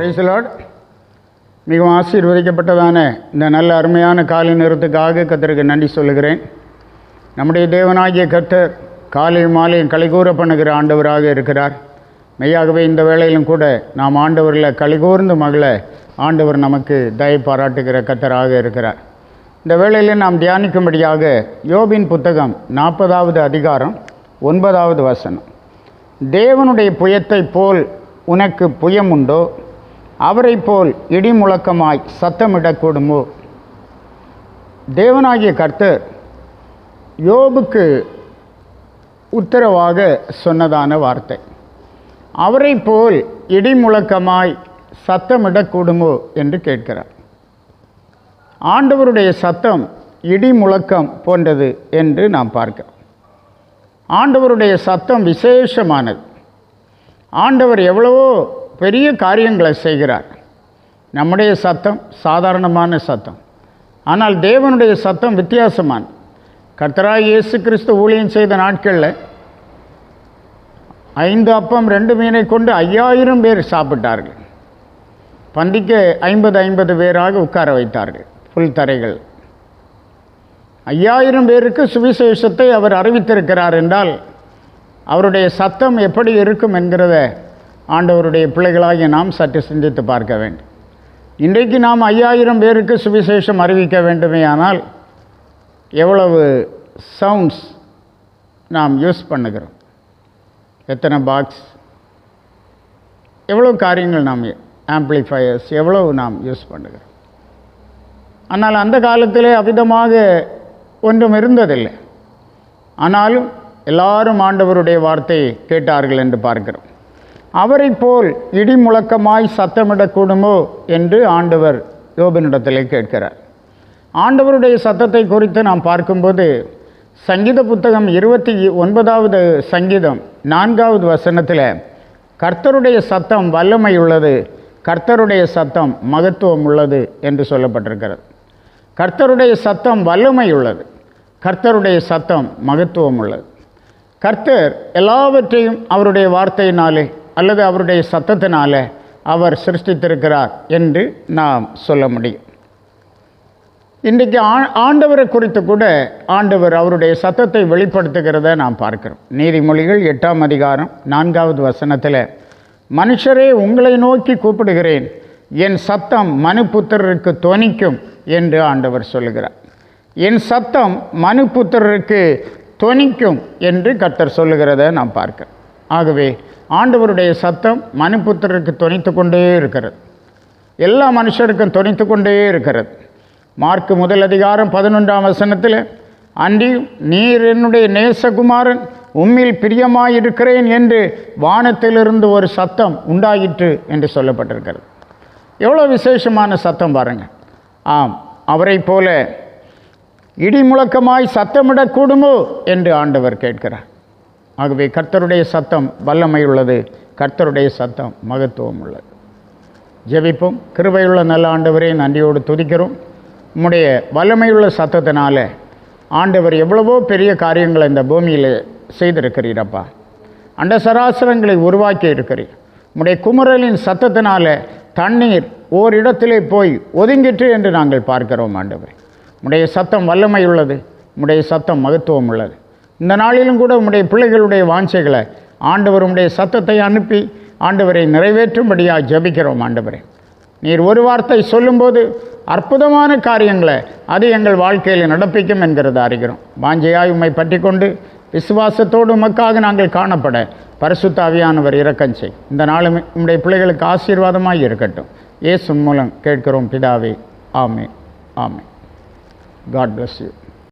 பிரைஸ்லாட் மிகவும் ஆசீர்வதிக்கப்பட்டதான இந்த நல்ல அருமையான காலை நேரத்துக்காக கத்தருக்கு நன்றி சொல்லுகிறேன். நம்முடைய தேவனாகிய கர்த்தர் காலையும் மாலையும் கலைகூற பண்ணுகிற ஆண்டவராக இருக்கிறார். மெய்யாகவே இந்த வேளையிலும் கூட நாம் ஆண்டவரில் கலிகூர்ந்து மகள ஆண்டவர் நமக்கு தயை பாராட்டுகிற கத்தராக இருக்கிறார். இந்த வேளையில் நாம் தியானிக்கும்படியாக யோபின் புத்தகம் நாற்பதாவது அதிகாரம் ஒன்பதாவது வசனம். தேவனுடைய புயத்தைப் போல் உனக்கு புயம் உண்டோ அவரைப் போல் இடி முழக்கமாய் சத்தமிடக்கூடுமோ? தேவனாகிய கர்த்தர் யோபுக்கு உத்தரவாக சொன்னதான வார்த்தை. அவரை போல் இடி முழக்கமாய் சத்தமிடக்கூடுமோ என்று கேட்கிறார். ஆண்டவருடைய சத்தம் இடி முழக்கம் போன்றது என்று நாம் பார்க்கிறோம். ஆண்டவருடைய சத்தம் விசேஷமானது. ஆண்டவர் எவ்வளவோ பெரிய காரியங்களை செய்கிறார். நம்முடைய சத்தம் சாதாரணமான சத்தம். ஆனால் தேவனுடைய சத்தம் வித்தியாசமான. கர்த்தராய் இயேசு கிறிஸ்து ஊழியம் செய்த நாட்களில் ஐந்து அப்பம் ரெண்டு மீனை கொண்டு ஐயாயிரம் பேர் சாப்பிட்டார்கள். பந்திக்கு ஐம்பது ஐம்பது பேராக உட்கார வைத்தார்கள் புல் தரைகள். ஐயாயிரம் பேருக்கு சுவிசேஷத்தை அவர் அறிவித்திருக்கிறார் என்றால் அவருடைய சத்தம் எப்படி இருக்கும் என்கிறத ஆண்டவருடைய பிள்ளைகளாகிய நாம் சற்று சிந்தித்து பார்க்க வேண்டும். இன்றைக்கு நாம் ஐயாயிரம் பேருக்கு சுவிசேஷம் அறிவிக்க வேண்டுமே ஆனால் எவ்வளவு சவுண்ட்ஸ் நாம் யூஸ் பண்ணுகிறோம்? எத்தனை பாக்ஸ் எவ்வளோ காரியங்கள் நாம் ஆம்பிளிஃபயர்ஸ் எவ்வளவு நாம் யூஸ் பண்ணுகிறோம்? ஆனால் அந்த காலத்திலே அவ்விதமாக ஒன்றும் இருந்ததில்லை. ஆனாலும் எல்லாரும் ஆண்டவருடைய வார்த்தையை கேட்டார்கள் என்று பார்க்கிறோம். அவரை போல் இடி முழக்கமாய் சத்தமிடக்கூடுமோ என்று ஆண்டவர் யோபனிடத்திலே கேட்கிறார். ஆண்டவருடைய சத்தத்தை குறித்து நாம் பார்க்கும்போது சங்கீத புத்தகம் இருபத்தி ஒன்பதாவது சங்கீதம் நான்காவது வசனத்தில் கர்த்தருடைய சத்தம் வல்லமை உள்ளது கர்த்தருடைய சத்தம் மகத்துவம் உள்ளது என்று சொல்லப்பட்டிருக்கிறது. கர்த்தருடைய சத்தம் வல்லமை உள்ளது கர்த்தருடைய சத்தம் மகத்துவம் உள்ளது கர்த்தர் எல்லாவற்றையும் அவருடைய வார்த்தையினாலே அல்லது அவருடைய சத்தத்தினால் அவர் சிருஷ்டித்திருக்கிறார் என்று நாம் சொல்ல முடியும். இன்றைக்கு ஆ ஆண்டவரை குறித்து கூட ஆண்டவர் அவருடைய சத்தத்தை வெளிப்படுத்துகிறத நாம் பார்க்கிறோம். நீதிமொழிகள் எட்டாம் அதிகாரம் நான்காவது வசனத்தில் மனுஷரே உங்களை நோக்கி கூப்பிடுகிறேன். என் சத்தம் மனுபுத்திரருக்கு துவனிக்கும் என்று ஆண்டவர் சொல்லுகிறார். என் சத்தம் மனுபுத்திரருக்கு துவனிக்கும் என்று கர்த்தர் சொல்லுகிறத நாம் பார்க்கிறோம். ஆகவே ஆண்டவருடைய சத்தம் மனுபுத்திரருக்கு துணைத்து கொண்டே இருக்கிறது. எல்லா மனுஷருக்கும் துணைத்து கொண்டே இருக்கிறது. மார்க்கு முதல் அதிகாரம் பதினொன்றாம் வசனத்தில் அன்றி நீர் என்னுடைய நேசகுமாரன் உம்மில் பிரியமாயிருக்கிறேன் என்று வானத்திலிருந்து ஒரு சத்தம் உண்டாயிற்று என்று சொல்லப்பட்டிருக்கிறது. எவ்வளோ விசேஷமான சத்தம் பாருங்கள் ஆம் அவரை போல இடி முழக்கமாய் சத்தமிடக்கூடுமோ என்று ஆண்டவர் கேட்கிறார். ஆகவே கர்த்தருடைய சத்தம் வல்லமை உள்ளது கர்த்தருடைய சத்தம் மகத்துவம் உள்ளது ஜெபிப்போம். கிருபையுள்ள நல்ல ஆண்டவரே நன்றியோடு துதிக்கிறோம். உம்முடைய வல்லமையுள்ள சத்தத்தினால ஆண்டவர் எவ்வளவோ பெரிய காரியங்களை இந்த பூமியில் செய்திருக்கிறீரப்பா. அண்ட சராசரங்களை உருவாக்கி இருக்கிறீர். உம்முடைய குமரலின் சத்தத்தினால தண்ணீர் ஓரிடத்திலே போய் ஒதுங்கிற்று என்று நாங்கள் பார்க்கிறோம் ஆண்டவர். உம்முடைய சத்தம் வல்லமை உள்ளது உம்முடைய சத்தம் மகத்துவம் உள்ளது இந்த நாளிலும் கூட உம்முடைய பிள்ளைகளுடைய வாஞ்சைகளை ஆண்டவர் உம்முடைய சத்தத்தை அனுப்பி ஆண்டவரை நிறைவேற்றும்படியாக ஜெபிக்கிறோம் ஆண்டவரே. நீர் ஒரு வார்த்தை சொல்லும்போது அற்புதமான காரியங்களை அது எங்கள் வாழ்க்கையில் நடப்பிக்கும் என்கிறத அறிகிறோம். வாஞ்சையாய் உம்மை பற்றி கொண்டு விசுவாசத்தோடு உமக்காக நாங்கள் காணப்பட பரிசுத்தாவியானவர் இறக்கம் செய். இந்த நாளும் உம்முடைய பிள்ளைகளுக்கு ஆசீர்வாதமாக இருக்கட்டும். இயேசு மூலம் கேட்கிறோம் பிதாவே ஆமே ஆமே காட் பிளஸ் யூ